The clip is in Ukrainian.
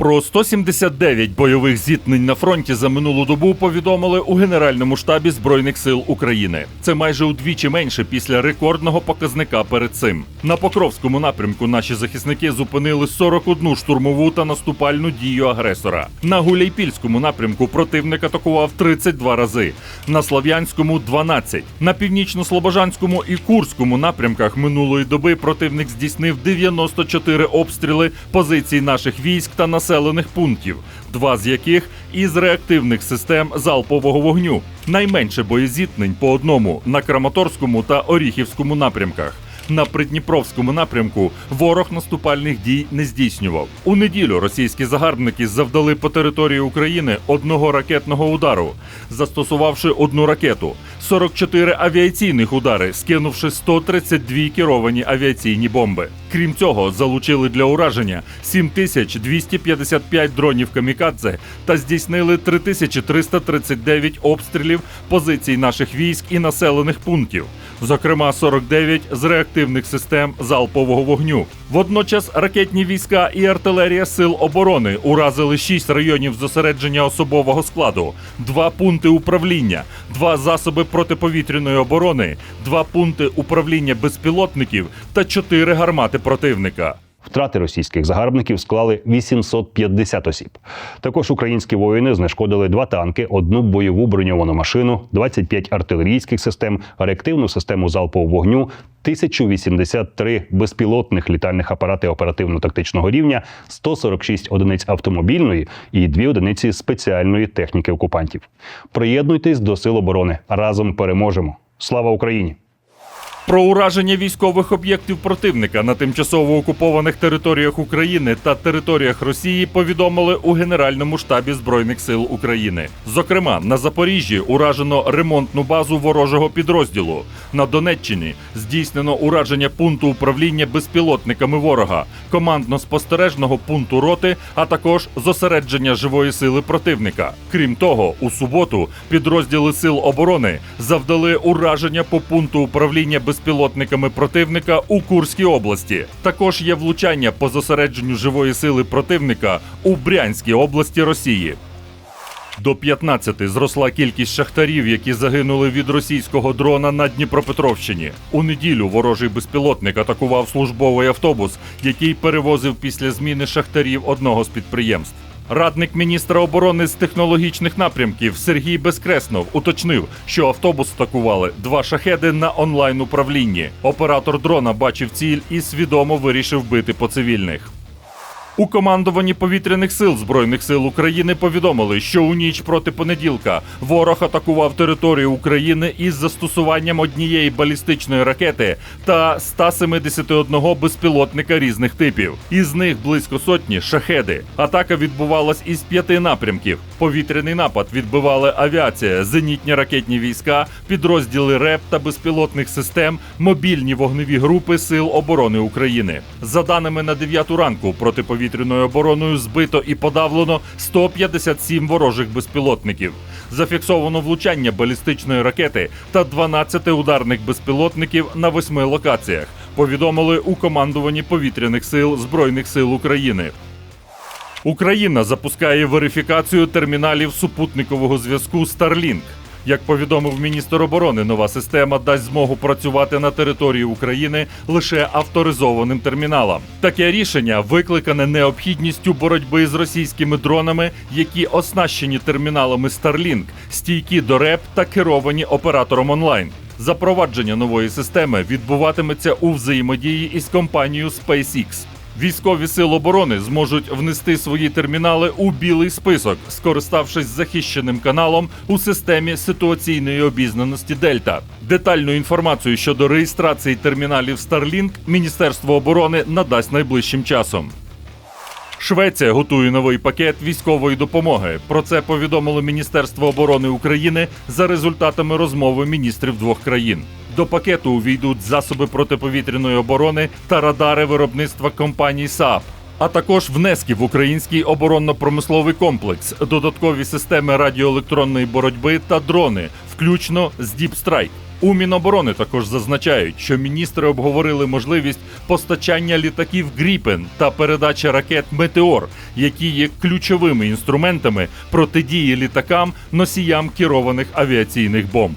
Про 179 бойових зіткнень на фронті за минулу добу повідомили у Генеральному штабі Збройних сил України. Це майже удвічі менше після рекордного показника перед цим. На Покровському напрямку наші захисники зупинили 41 штурмову та наступальну дію агресора. На Гуляйпільському напрямку противник атакував 32 рази, на Слов'янському 12. На північно-слобожанському і Курському напрямках минулої доби противник здійснив 94 обстріли позицій наших військ та населених пунктів, два з яких із реактивних систем залпового вогню. Найменше боєзіткнень по одному на Краматорському та Оріхівському напрямках. На Придніпровському напрямку ворог наступальних дій не здійснював. У неділю російські загарбники завдали по території України одного ракетного удару, застосувавши одну ракету, 44 авіаційних удари, скинувши 132 керовані авіаційні бомби. Крім цього, залучили для ураження 7255 дронів камікадзе та здійснили 3339 обстрілів позицій наших військ і населених пунктів зокрема 49 з реактивних систем залпового вогню. Водночас ракетні війська і артилерія сил оборони уразили 6 районів зосередження особового складу, 2 пункти управління, 2 засоби протиповітряної оборони, 2 пункти управління безпілотників та 4 гармати противника. Втрати російських загарбників склали 850 осіб. Також українські воїни знешкодили два танки, одну бойову броньовану машину, 25 артилерійських систем, реактивну систему залпового вогню, 1083 безпілотних літальних апарати оперативно-тактичного рівня, 146 одиниць автомобільної і 2 одиниці спеціальної техніки окупантів. Приєднуйтесь до сил оборони. Разом переможемо. Слава Україні! Про ураження військових об'єктів противника на тимчасово окупованих територіях України та територіях Росії повідомили у Генеральному штабі Збройних сил України. Зокрема, на Запоріжжі уражено ремонтну базу ворожого підрозділу. На Донеччині здійснено ураження пункту управління безпілотниками ворога, командно-спостережного пункту роти, а також зосередження живої сили противника. Крім того, у суботу підрозділи сил оборони завдали ураження по пункту управління безпілотниками противника у Курській області. Також є влучання по зосередженню живої сили противника у Брянській області Росії. До 15 зросла кількість шахтарів, які загинули від російського дрона на Дніпропетровщині. У неділю ворожий безпілотник атакував службовий автобус, який перевозив після зміни шахтарів одного з підприємств. Радник міністра оборони з технологічних напрямків Сергій Безкреснов уточнив, що автобус атакували два шахеди на онлайн управлінні. Оператор дрона бачив ціль і свідомо вирішив бити по цивільних. У командуванні повітряних сил Збройних сил України повідомили, що у ніч проти понеділка ворог атакував територію України із застосуванням однієї балістичної ракети та 171 безпілотника різних типів. Із них близько сотні шахеди. Атака відбувалась із п'яти напрямків. Повітряний напад відбивали авіація, зенітні ракетні війська, підрозділи РЕП та безпілотних систем, мобільні вогневі групи Сил оборони України. За даними на 9 ранку протиповітряної обороною збито і подавлено 157 ворожих безпілотників. Зафіксовано влучання балістичної ракети та 12 ударних безпілотників на восьми локаціях. Повідомили у командуванні повітряних сил Збройних сил України. Україна запускає верифікацію терміналів супутникового зв'язку Starlink. Як повідомив міністр оборони, нова система дасть змогу працювати на території України лише авторизованим терміналам. Таке рішення викликане необхідністю боротьби з російськими дронами, які оснащені терміналами Starlink, стійкі до РЕП та керовані оператором онлайн. Запровадження нової системи відбуватиметься у взаємодії із компанією SpaceX. Військові сили оборони зможуть внести свої термінали у білий список, скориставшись захищеним каналом у системі ситуаційної обізнаності Дельта. Детальну інформацію щодо реєстрації терміналів Starlink Міністерство оборони надасть найближчим часом. Швеція готує новий пакет військової допомоги. Про це повідомило Міністерство оборони України за результатами розмови міністрів двох країн. До пакету увійдуть засоби протиповітряної оборони та радари виробництва компанії САП. А також внески в український оборонно-промисловий комплекс, додаткові системи радіоелектронної боротьби та дрони, включно з Strike. У Міноборони також зазначають, що міністри обговорили можливість постачання літаків Гріпен та передачі ракет Метеор, які є ключовими інструментами протидії літакам носіям керованих авіаційних бомб.